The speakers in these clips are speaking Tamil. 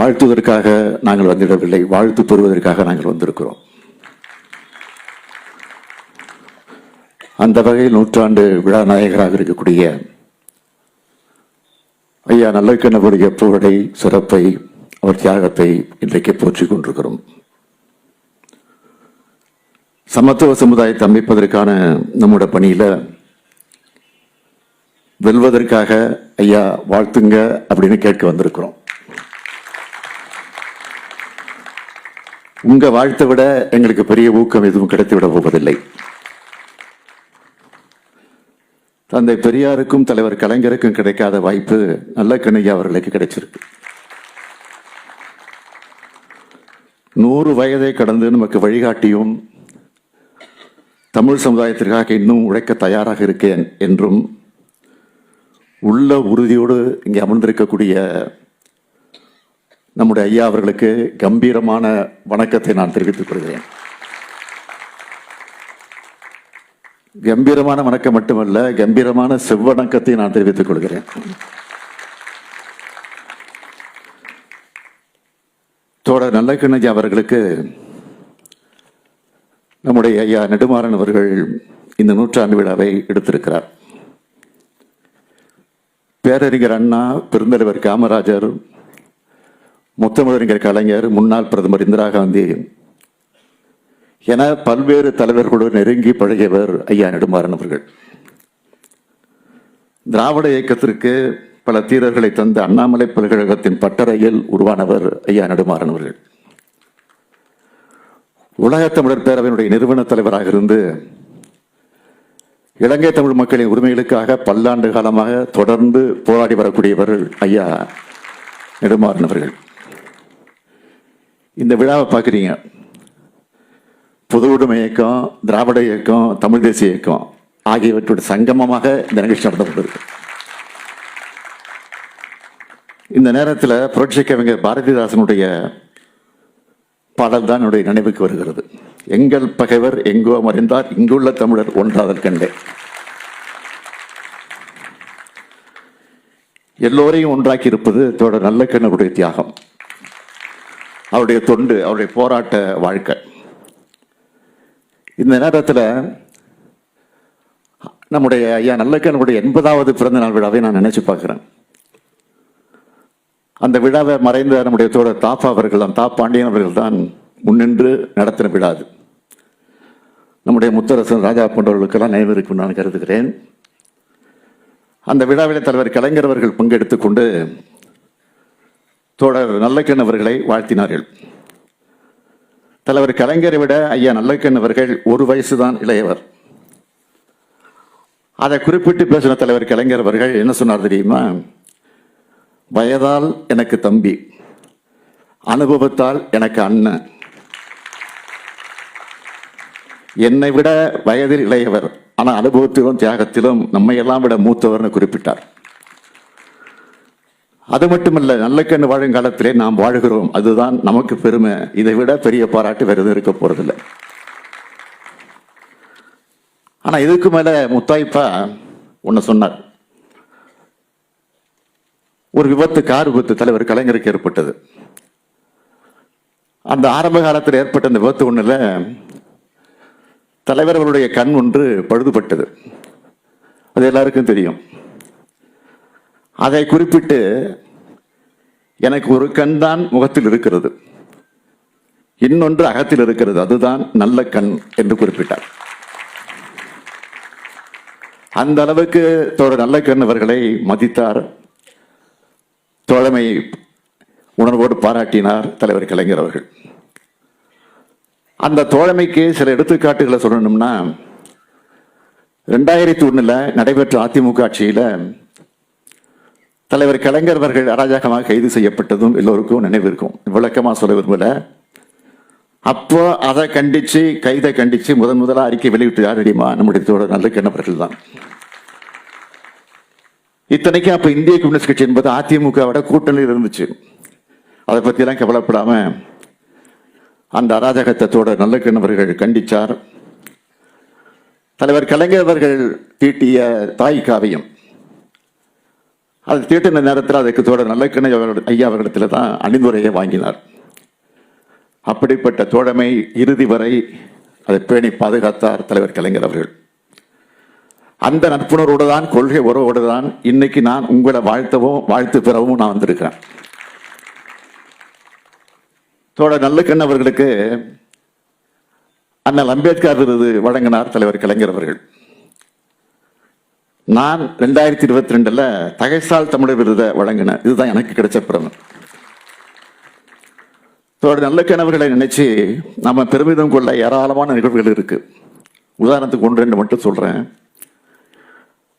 வாழ்த்துவதற்காக நாங்கள் வந்திடவில்லை வாழ்த்து பெறுவதற்காக நாங்கள் வந்திருக்கிறோம். அந்த வகையில் நூற்றாண்டு விழா நாயகராக இருக்கக்கூடிய ஐயா நல்லக்கண்ணபுரிய புகழை சிறப்பை அவர் தியாகத்தை இன்றைக்கு போற்றிக் கொண்டிருக்கிறோம். சமத்துவ சமுதாயத்தை அமைப்பதற்கான நம்முடைய பணியில் வெல்வதற்காக ஐயா வாழ்த்துங்க அப்படின்னு கேட்க வந்திருக்கிறோம். உங்க வாழ்த்தை விட எங்களுக்கு பெரிய ஊக்கம் எதுவும் கிடைத்து விட போவதில்லை. தந்தை பெரியாருக்கும் தலைவர் கலைஞருக்கும் கிடைக்காத வாய்ப்பு நல்ல கண்ணையா அவர்களுக்கு கிடைச்சிருக்கு. நூறு வயதை கடந்து நமக்கு வழிகாட்டியும் தமிழ் சமுதாயத்திற்காக இன்னும் உழைக்க தயாராக இருக்கேன் என்றும் உள்ள உறுதியோடு இங்கே அமர்ந்திருக்கக்கூடிய நம்முடைய ஐயா அவர்களுக்கு கம்பீரமான வணக்கத்தை நான் தெரிவித்துக் கொள்கிறேன். கம்பீரமான வணக்கம் மட்டுமல்ல கம்பீரமான செவ்வணக்கத்தை நான் தெரிவித்துக் கொள்கிறேன். தோழர் நல்லக்கண்ணஜி அவர்களுக்கு நம்முடைய ஐயா நெடுமாறன் அவர்கள் இந்த நூற்றாண்டு விழாவை எடுத்திருக்கிறார். பேரறிஞர் அண்ணா பெருந்தலைவர் காமராஜர் முத்தமிழறிஞர் கலைஞர் முன்னாள் பிரதமர் இந்திரா காந்தி. என பல்வேறு தலைவர்களுடன் நெருங்கி பழகியவர் ஐயா நெடுமாறன் அவர்கள். திராவிட இயக்கத்திற்கு பல தீரர்களை தந்த அண்ணாமலை பல்கழகத்தின் பட்டறையில் உருவானவர் ஐயா நெடுமாறன் அவர்கள். உலகத் தமிழர் பேரவையினுடைய நிறுவன தலைவராக இருந்து இலங்கை தமிழ் மக்களின் உரிமைகளுக்காக பல்லாண்டு காலமாக தொடர்ந்து போராடி வரக்கூடியவர்கள் ஐயா நெடுமாறன் அவர்கள். இந்த விழாவை பார்க்குறீங்க. பொது உடைமை இயக்கம் திராவிட இயக்கம் தமிழ் தேசிய இயக்கம் ஆகியவற்றோட சங்கமமாக இந்த நிகழ்ச்சி நடத்தப்பட்டிருக்கு. இந்த நேரத்தில் புரட்சி கவிஞர் பாரதிதாசனுடைய பாடல் தான் என்னுடைய நினைவுக்கு வருகிறது. எங்கள் பகைவர் எங்கோ மறைந்தார் இங்குள்ள தமிழர் ஒன்றாதல் கண்டே. எல்லோரையும் ஒன்றாக்கி இருப்பது தோட நல்ல கண்ணருடைய தியாகம். அவருடைய தொண்டு அவருடைய போராட்ட வாழ்க்கை. இந்த நேரத்தில் நம்முடைய ஐயா நல்லக்கனுடைய எண்பதாவது பிறந்த நாள் விழாவை நான் நினைச்சு பார்க்குறேன். அந்த விழாவை மறைந்த நம்முடைய தோழர் தாப்பா அவர்கள் தான் தா பாண்டியன் அவர்கள் தான் முன்னின்று நடத்தின விழா அது. நம்முடைய முத்தரசன் ராஜா போன்றவர்களுக்கெல்லாம் நினைவு இருக்கும் நான் கருதுகிறேன். அந்த விழாவிலே தலைவர் கலைஞர் அவர்கள் பங்கெடுத்து கொண்டு தோழர் நல்லக்கண் அவர்களை வாழ்த்தினார்கள். தலைவர் கலைஞரை விட ஐயா நல்லக்கண் அவர்கள் ஒரு வயசுதான் இளையவர். அதை குறிப்பிட்டு பேசின தலைவர் கலைஞர் அவர்கள் என்ன சொன்னார் தெரியுமா? வயதால் எனக்கு தம்பி அனுபவத்தால் எனக்கு அண்ணன். என்னை விட வயதில் இளையவர். ஆனால் அனுபவத்திலும் தியாகத்திலும் நம்மையெல்லாம் விட மூத்தவர்னு குறிப்பிட்டார். அது மட்டுமல்ல நல்லக்கண்ணு வாழும் காலத்திலே நாம் வாழ்கிறோம். அதுதான் நமக்கு பெருமை. இதை விட பெரிய பாராட்டு வேறு எதுவும் இருக்க போறதில்லை. ஆனா இதுக்கு மேல முத்தாய்ப்பா ஒன்னு சொன்னார். ஒரு விபத்து கார் விபத்து தலைவர் கலைஞருக்கு ஏற்பட்டது. அந்த ஆரம்ப காலத்தில் ஏற்பட்ட அந்த விபத்து ஒண்ணுல தலைவர் அவருடைய கண் ஒன்று பழுதுபட்டது. அது எல்லாருக்கும் தெரியும். அதை குறிப்பிட்டு எனக்கு ஒரு கண் தான் முகத்தில் இருக்கிறது. இன்னொன்று அகத்தில் இருக்கிறது. அதுதான் நல்ல கண் என்று குறிப்பிட்டார். அந்த அளவுக்கு தோழர் நல்ல கண் அவர்களை மதித்தார். தோழமை உணர்வோடு பாராட்டினார் தலைவர் கலைஞர் அவர்கள். அந்த தோழமைக்கு சில எடுத்துக்காட்டுகளை சொல்லணும்னா ரெண்டாயிரத்தி ஒன்றில் நடைபெற்ற அதிமுக ஆட்சியில் தலைவர் கலைஞர் அவர்கள் அராஜகமாக கைது செய்யப்பட்டதும் எல்லோருக்கும் நினைவு இருக்கும். விளக்கமா சொல்ல விரும்பல அப்போ அதை கண்டிச்சு கைதை கண்டிச்சு முதன் முதலாக அறிக்கை வெளியிட்டு யார் தெரியுமா? நம்முடைய தோழர் நல்ல கிணவர்கள் தான். இத்தனைக்கும் அப்போ இந்திய கம்யூனிஸ்ட் கட்சி என்பது அதிமுகவோட கூட்டணியில் இருந்துச்சு. அதை பற்றிலாம் கவலைப்படாமல் அந்த அராஜகத்தை தோழர் நல்ல கிணவர்கள் கண்டிச்சார். தலைவர் கலைஞர் அவர்கள் தீட்டிய தாய் காவியம் அது தீட்டின நேரத்தில் அதுக்கு தோழர் நல்லக்கண்ணை அவர்கள் ஐயா அவர்களிடத்தில் தான் அணிந்துரையை வாங்கினார். அப்படிப்பட்ட தோழமை இறுதி வரை அதை பேணி பாதுகாத்தார் தலைவர் கலைஞர் அவர்கள். அந்த நட்புணர்வோடு தான் கொள்கை உறவோடு தான் இன்னைக்கு நான் உங்களை வாழ்த்தவும் வாழ்த்து பெறவும் நான் வந்திருக்கிறேன். தோழர் நல்லக்கண் அவர்களுக்கு அண்ணல் அம்பேத்கர் விருது வழங்கினார் தலைவர் கலைஞர் அவர்கள். நான் ரெண்டாயிரத்தி இருபத்தி ரெண்டில் தகைசால் தமிழர் விருதை வழங்கினேன். இதுதான் எனக்கு கிடைச்ச பிரதமர். இதோட நல்ல கனவுகளை நினைச்சு நம்ம பெருமிதம் கொள்ள ஏராளமான நிகழ்வுகள் இருக்கு. உதாரணத்துக்கு ஒன்று ரெண்டு மட்டும் சொல்றேன்.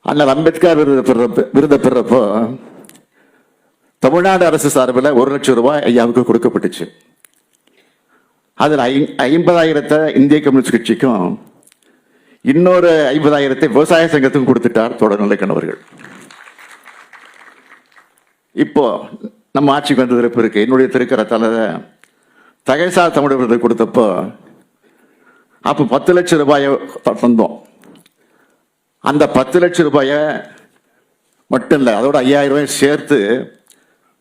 அண்ணல் அம்பேத்கர் விருது பெறப்ப விருதை பெறப்போ தமிழ்நாடு அரசு சார்பில் ஒரு லட்சம் ரூபாய் ஐயாவுக்கு கொடுக்கப்பட்டுச்சு. அதில் ஐ ஐம்பதாயிரத்தை இந்திய கம்யூனிஸ்ட் கட்சிக்கும் இன்னொரு ஐம்பதாயிரத்தை விவசாய சங்கத்துக்கும் கொடுத்துட்டார் தொடர்நிலை கணவர்கள் அவர்கள். இப்போ நம்ம ஆட்சிக்கு வந்தது இப்போ இருக்கு. என்னுடைய திருக்கரத்தால தகைசால் தமிழ் விருது கொடுத்தப்போ அப்போ பத்து லட்சம் ரூபாயை தந்தோம். அந்த பத்து லட்சம் ரூபாயை மட்டும் இல்லை அதோட ஐயாயிரம் ரூபாய் சேர்த்து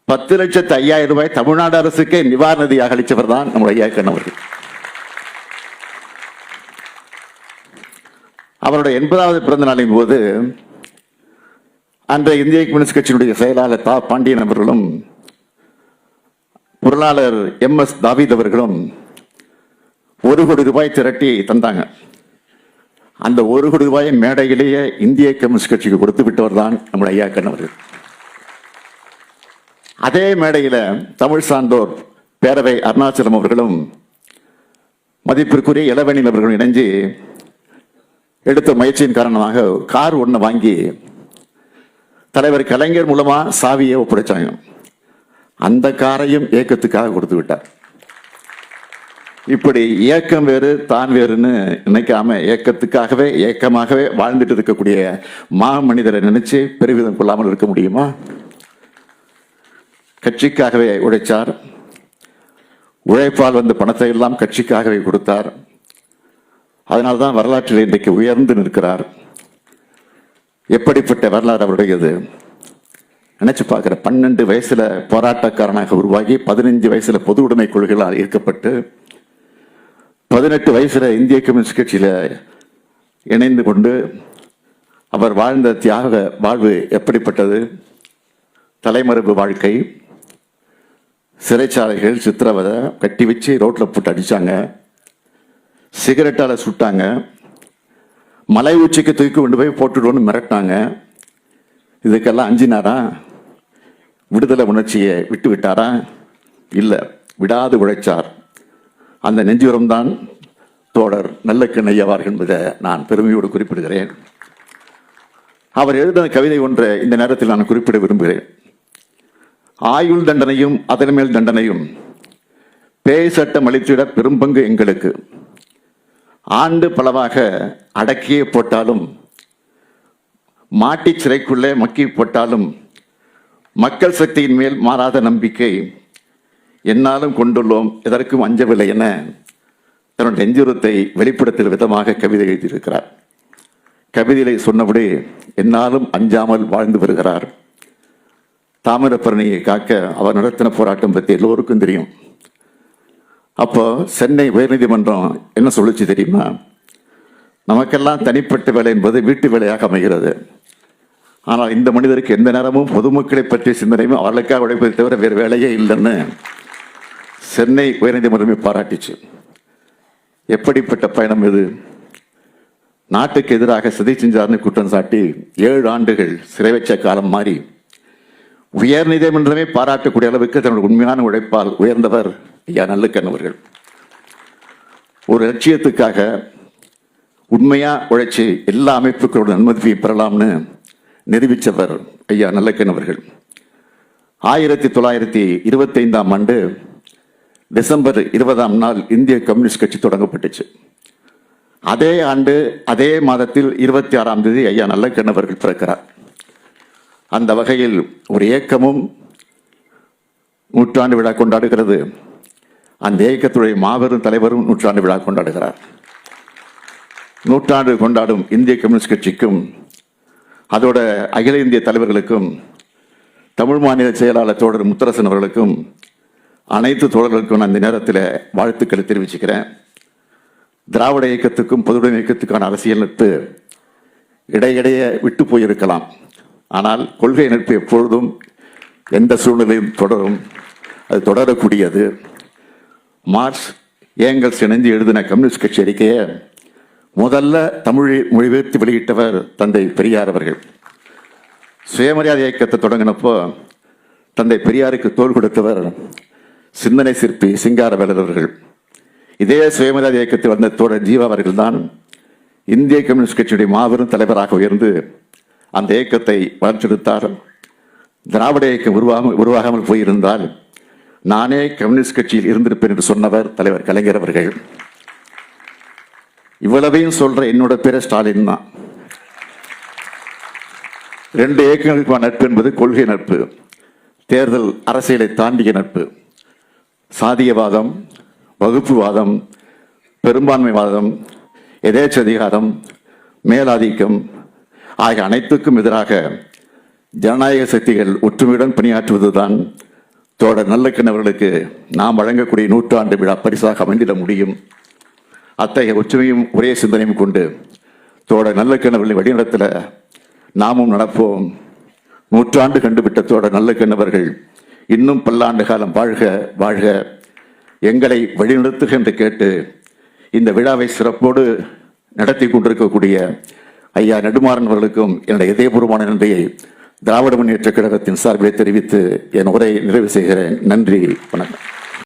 பத்து லட்சத்து ஐயாயிரம் ரூபாய் தமிழ்நாடு அரசுக்கே நிவாரண நிதியாக அளித்தவர் தான் நம்முடைய ஐயா கண்ணவர்கள் அவருடைய எண்பதாவது பிறந்த நாளின் போது அன்றைய இந்திய கம்யூனிஸ்ட் கட்சியினுடைய செயலாளர் தா. பாண்டியன் அவர்களும் பொருளாளர் எம். எஸ். தாவித் அவர்களும் ஒரு கோடி ரூபாய் திரட்டி தந்தாங்க. அந்த ஒரு கோடி ரூபாயை மேடையிலேயே இந்திய கம்யூனிஸ்ட் கட்சிக்கு கொடுத்து விட்டவர் தான் நம்முடைய ஐயா கண்ணவர்கள் அவர்கள். அதே மேடையில் தமிழ் சான்றோர் பேரவை அருணாச்சலம் அவர்களும் மதிப்பிற்குரிய இளவணின் அவர்களும் இணைஞ்சு எடுத்த முயற்சியின் காரணமாக கார் ஒன்று வாங்கி தலைவர் கலைஞர் மூலமாக சாவியை ஒப்படைச்சாங்க. அந்த காரையும் இயக்கத்துக்காக கொடுத்து விட்டார். இப்படி இயக்கம் வேறு தான் வேறுன்னு நினைக்காம இயக்கத்துக்காகவே இயக்கமாகவே வாழ்ந்துட்டு இருக்கக்கூடிய மா மனிதரை நினைச்சு பெருமிதம் கொள்ளாமல் இருக்க முடியுமா? கட்சிக்காகவே உழைச்சார். உழைப்பால் வந்த பணத்தை எல்லாம் கட்சிக்காகவே கொடுத்தார். அதனால்தான் வரலாற்றில் இன்றைக்கு உயர்ந்து நிற்கிறார். எப்படிப்பட்ட வரலாறு அவருடையது? நினைச்சு பார்க்குற பன்னெண்டு வயசில் போராட்டக்காரனாக உருவாகி பதினஞ்சு வயசில் பொது உடைமை கொள்கைகளால் ஈர்க்கப்பட்டு பதினெட்டு வயசில் இந்திய கம்யூனிஸ்ட் கட்சியில் இணைந்து கொண்டு அவர் வாழ்ந்த தியாக வாழ்வு எப்படிப்பட்டது? தலைமறைவு வாழ்க்கை சிறைச்சாலைகள் சித்திரவதை கட்டி வச்சு ரோட்டில் போட்டு அடித்தாங்க சிகரெட்டால் சுட்டாங்க. மலை உச்சிக்கு தூக்கி கொண்டு போய் போட்டுடுவோன்னு மிரட்டினாங்க. இதுக்கெல்லாம் அஞ்சினாரா? விடுதலை உணர்ச்சியை விட்டு விட்டாரா? இல்லை விடாது உழைச்சார். அந்த நெஞ்சுரம் தான் தோழர் நல்ல ஐயாவார் என்பதை நான் பெருமையோடு குறிப்பிடுகிறேன். அவர் எழுதின கவிதை ஒன்றை இந்த நேரத்தில் நான் குறிப்பிட விரும்புகிறேன். ஆயுள் தண்டனையும் அதன் மேல் தண்டனையும் பேய் சட்டம் அளித்திட பெரும்பங்கு எங்களுக்கு. ஆண்டு பலவாக அடக்கியே போட்டாலும் மாட்டிச் சிறைக்குள்ளே மக்கி போட்டாலும் மக்கள் சக்தியின் மேல் மாறாத நம்பிக்கை என்னாலும் கொண்டுள்ளோம் எதற்கும் அஞ்சவில்லை என தன்னுடைய நெஞ்சுரத்தை வெளிப்படுத்தும் விதமாக கவிதை எழுதியிருக்கிறார். கவிதையை சொன்னபடி என்னாலும் அஞ்சாமல் வாழ்ந்து வருகிறார். தாமிரபரணியை காக்க அவர் நடத்தின போராட்டம் பற்றி எல்லோருக்கும் தெரியும். அப்போ சென்னை உயர்நீதிமன்றம் என்ன சொல்லுச்சு தெரியுமா? நமக்கெல்லாம் தனிப்பட்ட வேலை என்பது வீட்டு வேலையாக அமைகிறது. ஆனால் இந்த மனிதருக்கு எந்த நேரமும் பொதுமக்களை பற்றிய சிந்தனையும் அவர்களுக்காக உழைப்பதை தவிர வேறு வேலையே இல்லைன்னு சென்னை உயர்நீதிமன்றமே பாராட்டிச்சு. எப்படிப்பட்ட பயணம் இது? நாட்டுக்கு எதிராக சதி செஞ்சார்னு குற்றம் சாட்டி ஏழு ஆண்டுகள் சிறை வச்ச காலம் மாறி உயர் நீதிமன்றமே பாராட்டக்கூடிய அளவுக்கு தன்னுடைய உண்மையான உழைப்பால் உயர்ந்தவர் ஐயா நல்லுக்கண் அவர்கள். ஒரு லட்சியத்துக்காக உண்மையா உழைச்சி எல்லா அமைப்புகளோட அனுமதியை பெறலாம்னு நிரூபித்தவர் ஐயா நல்லக்கண் அவர்கள். ஆயிரத்தி தொள்ளாயிரத்தி இருபத்தைந்தாம் ஆண்டு டிசம்பர் இருபதாம் நாள் இந்திய கம்யூனிஸ்ட் கட்சி தொடங்கப்பட்டுச்சு. அதே ஆண்டு அதே மாதத்தில் இருபத்தி ஆறாம் தேதி ஐயா நல்லக்கண் அவர்கள் பிறக்கிறார். அந்த வகையில் ஒரு இயக்கமும் நூற்றாண்டு விழா கொண்டாடுகிறது. அந்த இயக்கத்துடைய மாபெரும் தலைவரும் நூற்றாண்டு விழா கொண்டாடுகிறார். நூற்றாண்டு கொண்டாடும் இந்திய கம்யூனிஸ்ட் கட்சிக்கும் அதோட அகில இந்திய தலைவர்களுக்கும் தமிழ் மாநில செயலாளர் தோழர் முத்தரசன் அவர்களுக்கும் அனைத்து தோழர்களுக்கும் நான் இந்த நேரத்தில் வாழ்த்துக்களை தெரிவிச்சுக்கிறேன். திராவிட இயக்கத்துக்கும் பொதுவுடைமை இயக்கத்துக்கான அரசியல் இடையிடையே விட்டு போயிருக்கலாம். ஆனால் கொள்கை நட்பு எப்பொழுதும் எந்த சூழ்நிலையும் தொடரும் அது தொடரக்கூடியது. மார்க்ஸ் ஏங்கல்ஸ் இணைந்து எழுதின கம்யூனிஸ்ட் கட்சி அறிக்கையை முதல்ல தமிழை மொழிபெயர்த்து வெளியிட்டவர் தந்தை பெரியார் அவர்கள். சுயமரியாதை இயக்கத்தை தொடங்கினப்போ தந்தை பெரியாருக்கு தோல் கொடுத்தவர் சிந்தனை சிற்பி சிங்காரவேலர் அவர்கள். இதே சுயமரியாதை இயக்கத்தில் வந்த தோழர் ஜீவா அவர்கள் தான் இந்திய கம்யூனிஸ்ட் கட்சியுடைய மாபெரும் தலைவராக உயர்ந்து அந்த இயக்கத்தை வளர்த்தெடுத்தார். திராவிட இயக்கம் உருவாக உருவாகாமல் போயிருந்தால் நானே கம்யூனிஸ்ட் கட்சியில் இருந்திருப்பேன் என்று சொன்னவர் தலைவர் கலைஞர் அவர்கள். இவ்வளவையும் சொல்ற என்னோட பேர ஸ்டாலின் தான். ரெண்டு இயக்கங்களுக்கான நட்பு என்பது கொள்கை நட்பு தேர்தல் அரசியலை தாண்டிய நட்பு சாதியவாதம் வகுப்புவாதம் பெரும்பான்மைவாதம் எதேச்சதிகாரம் மேலாதிக்கம் ஆகிய அனைத்துக்கும் எதிராக ஜனநாயக சக்திகள் ஒற்றுமையுடன் பணியாற்றுவதுதான் தோழர் நல்லக்கண் அவர்களுக்கு நாம் வழங்கக்கூடிய நூற்றாண்டு விழா பரிசாக அமைந்திட முடியும். அத்தகைய ஒற்றுமையும் ஒரே சிந்தனையும் கொண்டு தோழர் நல்லக்கண் அவர்களை வழிநடத்தல நாமும் நடப்போம். நூற்றாண்டு கண்டுவிட்ட தோழர் நல்லக்கண் அவர்கள் இன்னும் பல்லாண்டு காலம் வாழ்க வாழ்க. எங்களை வழிநடத்துக என்று கேட்டு இந்த விழாவை சிறப்போடு நடத்தி கொண்டிருக்கக்கூடிய ஐயா நெடுமாறன் அவர்களுக்கும் என்னுடைய இதயபூர்வமான நன்றியை திராவிட முன்னேற்ற கழகத்தின் சார்பில் தெரிவித்து என் உரையை நிறைவு செய்கிறேன். நன்றி வணக்கம்.